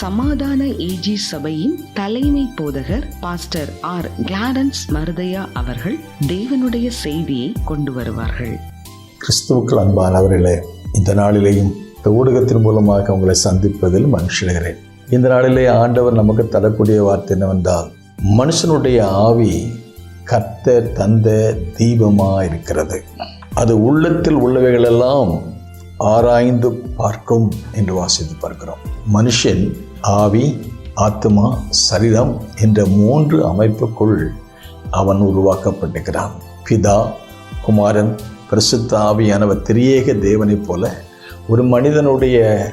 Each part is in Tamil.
சமாதான ஏஜி சபையின் தலைமை போதகர் பாஸ்டர் ஆர் கிளாரன்ஸ் மருதையா அவர்கள் தேவனுடைய செய்தியை கொண்டு வருவார்கள். கிறிஸ்துவுக்கள் அன்பானவர்களே இந்த நாளிலேயும் இந்த ஊடகத்தின் மூலமாக உங்களை சந்திப்பதில் மனுஷடுகிறேன் இந்த நாளிலே ஆண்டவர் நமக்கு தரக்கூடிய வார்த்தை என்னவென்றால் மனுஷனுடைய ஆவி கத்த தந்த தீபமாக இருக்கிறது அது உள்ளத்தில் உள்ளவைகளெல்லாம் ஆராய்ந்து பார்க்கும் என்று வாசித்து பார்க்கிறோம். மனுஷன் ஆவி ஆத்மா சரீரம் என்ற மூன்று அமைப்புக்குள் அவன் உருவாக்கப்பட்டிருக்கிறான். பிதா குமாரன் பிரசுத்த ஆவியானவர் திரியேக தேவனைப் போல ஒரு மனிதனுடைய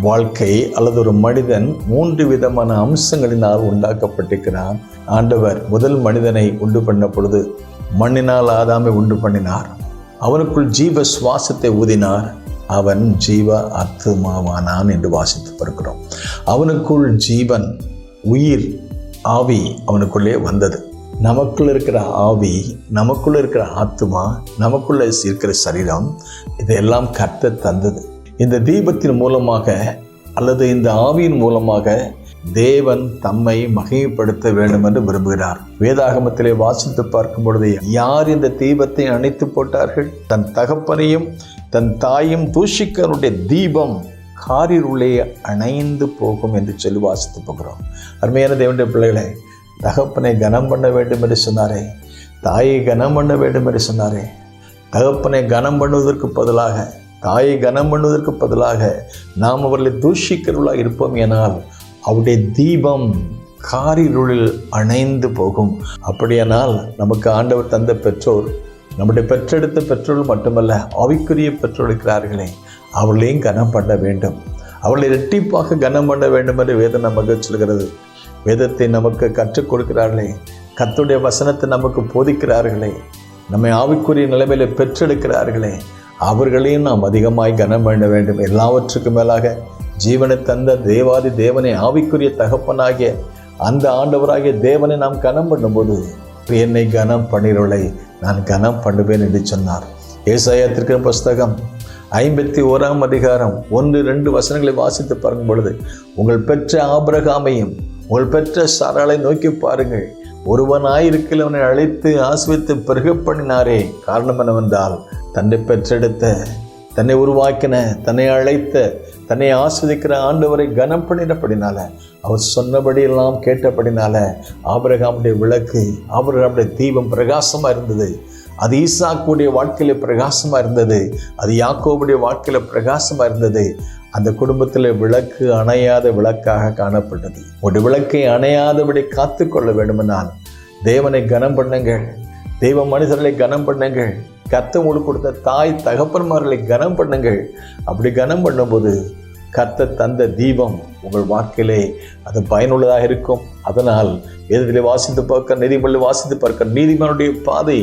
வாழ்க்கை அல்லது ஒரு மனிதன் மூன்று விதமான அம்சங்களினால் உண்டாக்கப்பட்டிருக்கிறான். ஆண்டவர் முதல் மனிதனை உண்டு பண்ண பொழுது மண்ணினால் ஆதாமை உண்டு பண்ணினார். அவனுக்குள் ஜீவ சுவாசத்தை ஊதினார். அவன் ஜீவ ஆத்மாவானான் என்று வாசித்து பார்க்கிறோம். அவனுக்குள் ஜீவன் உயிர் ஆவி அவனுக்குள்ளே வந்தது. நமக்குள் இருக்கிற ஆவி நமக்குள்ள இருக்கிற ஆத்மா நமக்குள்ள இருக்கிற சரீரம் இதையெல்லாம் கத்த தந்தது. இந்த தீபத்தின் மூலமாக அல்லது இந்த ஆவியின் மூலமாக தேவன் தம்மை மகிமைப்படுத்த வேண்டும் என்று விரும்புகிறார். வேதாகமத்திலே வாசித்து பார்க்கும் பொழுது யார் இந்த தீபத்தை அணைத்து போட்டார்கள்? தன் தகப்பனையும் தன் தாயும் தூஷிக்கனுடைய தீபம் காரிருளே அணைந்து போகும் என்று சொல்லி வாசித்து போகிறோம் அருமையான தேவனுடைய பிள்ளைகளை தகப்பனை கனம் பண்ண வேண்டும் என்று சொன்னாரே தாயை கனம் பண்ண வேண்டும் என்று சொன்னாரே தகப்பனை கனம் பண்ணுவதற்கு பதிலாக தாயை கனம் பண்ணுவதற்கு பதிலாக நாம் அவர்களை தூஷிக்கிறவர்களாக இருப்போம் எனால் அவருடைய தீபம் காரிருளில் அணைந்து போகும். அப்படியானால் நமக்கு ஆண்டவர் தந்த பெற்றோர் நம்முடைய பெற்றெடுத்த பெற்றோர்கள் மட்டுமல்ல அவைக்குரிய பெற்றோர் இருக்கிறார்களே அவளையும் கனம் பண்ண வேண்டும். அவளை இரட்டிப்பாக கனம் பண்ண வேண்டும் என்று வேதம் நமக்கு சொல்கிறது. வேதத்தை நமக்கு கற்றுக் கொடுக்கிறார்களே. கத்துடைய வசனத்தை நமக்கு போதிக்கிறார்களே. நம்மை ஆவிக்குரிய நிலைமையில பெற்றெடுக்கிறார்களே. அவர்களையும் நாம் அதிகமாய் கனம் பண்ண வேண்டும். எல்லாவற்றுக்கும் மேலாக ஜீவனை தந்த தேவாதி தேவனை ஆவிக்குரிய தகப்பனாகிய அந்த ஆண்டவராகிய தேவனை நாம் கனம் பண்ணும்போது என்னை கனம் பண்ணிறவளை நான் கனம் பண்ணுவேன் என்று சொன்னார். ஏசாயத்திற்கு புஸ்தகம் ஐம்பத்தி ஓராம் அதிகாரம் ஒன்று ரெண்டு வசனங்களை வாசித்து பாருங்கள் பொழுது உங்கள் பெற்ற ஆபிரகாமையும் உங்கள் பெற்ற சாராளை நோக்கி பாருங்கள். ஒருவனாயிருக்கிறவனை அழைத்து ஆசிரித்து பெருக பண்ணினாரே காரணம் என்னவென்றால் தன்னை பெற்றெடுத்த தன்னை உருவாக்கின தன்னை அழைத்த தன்னை ஆஸ்வதிக்கிற ஆண்டவரை கனம் பண்ணினபடினால அவர் சொன்னபடியெல்லாம் கேட்டபடினால ஆபிரகாமுடைய விளக்கு ஆபரகாமுடைய தீபம் பிரகாசமாக இருந்தது. அது ஈசாக்குடைய வாழ்க்கையில் பிரகாசமாக இருந்தது. அது யாக்கோவுடைய வாழ்க்கையில் பிரகாசமாக இருந்தது. அந்த குடும்பத்தில் விளக்கு அணையாத விளக்காக காணப்பட்டது. ஒரு விளக்கை அணையாதபடி காத்து கொள்ள வேண்டுமென்றால் தேவனை கனம் பண்ணுங்கள். தெய்வ மனிதர்களை கனம் பண்ணுங்கள். கத்த உங்களுக்கு கொடுத்த தாய் தகப்பன்மார்களை கனம் பண்ணுங்கள். அப்படி கனம் பண்ணும்போது கத்த தந்த தீபம் உங்கள் வாழ்க்கையிலே அது பயனுள்ளதாக இருக்கும். அதனால் வேதத்திலே வாசித்து பார்க்க நீதிமொழி வாசித்து பார்க்க நீதிமனுடைய பாதை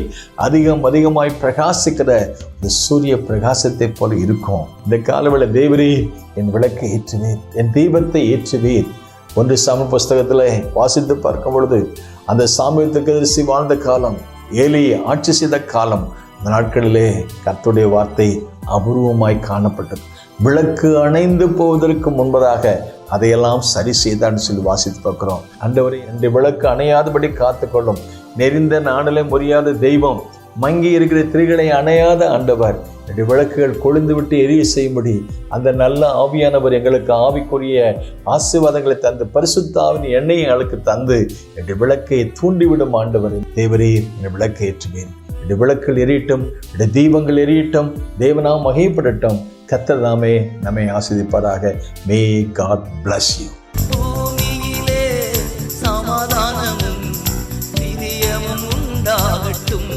அதிகம் அதிகமாய் பிரகாசிக்கிற இந்த சூரிய பிரகாசத்தை போல இருக்கும். இந்த காலவேளை தேவரே என் விளக்கை ஏற்றுவேன் என் தீபத்தை ஏற்றுவேன் ஒன்று சாமி புஸ்தகத்தில் வாசித்து பார்க்கும் பொழுது அந்த சாமியத்துக்கு எதிர்த்து வாழ்ந்த காலம் ஏலி ஆட்சி செய்த காலம் இந்த நாட்களிலே கத்துடைய வார்த்தை அபூர்வமாய் காணப்பட்டது. விளக்கு அணைந்து போவதற்கு முன்பதாக அதையெல்லாம் சரி செய்தான்னு சொல்லி வாசித்து பார்க்குறோம். அண்டவரை இந்த விளக்கு அணையாதபடி காத்துக்கொள்ளும். நெறிந்த நாணலை முறியாத தெய்வம் மங்கி இருக்கிற திரிகளை அணையாத ஆண்டவர். என்னுடைய விளக்குகள் கொழுந்து விட்டு எரிய செய்யும்படி அந்த நல்ல ஆவியானவர் எங்களுக்கு ஆவிக்குரிய ஆசீர்வாதங்களை தந்து பரிசுத்தாவின் எண்ணெயை எங்களுக்கு தந்து என்னுடைய விளக்கை தூண்டிவிடும் ஆண்டவர். தேவரே என் விளக்கை ஏற்றுவேன். என்னுடைய விளக்குகள் எரியட்டும் என்னுடைய தீபங்கள் எரியட்டும் தேவனாம் மகிழ்ப்படட்டும் கத்தர் தாமே நம்மை ஆஸ்வதிப்பதாக மே காட் பிளஸ் யூ சமாதானமும் உண்டாகட்டும்.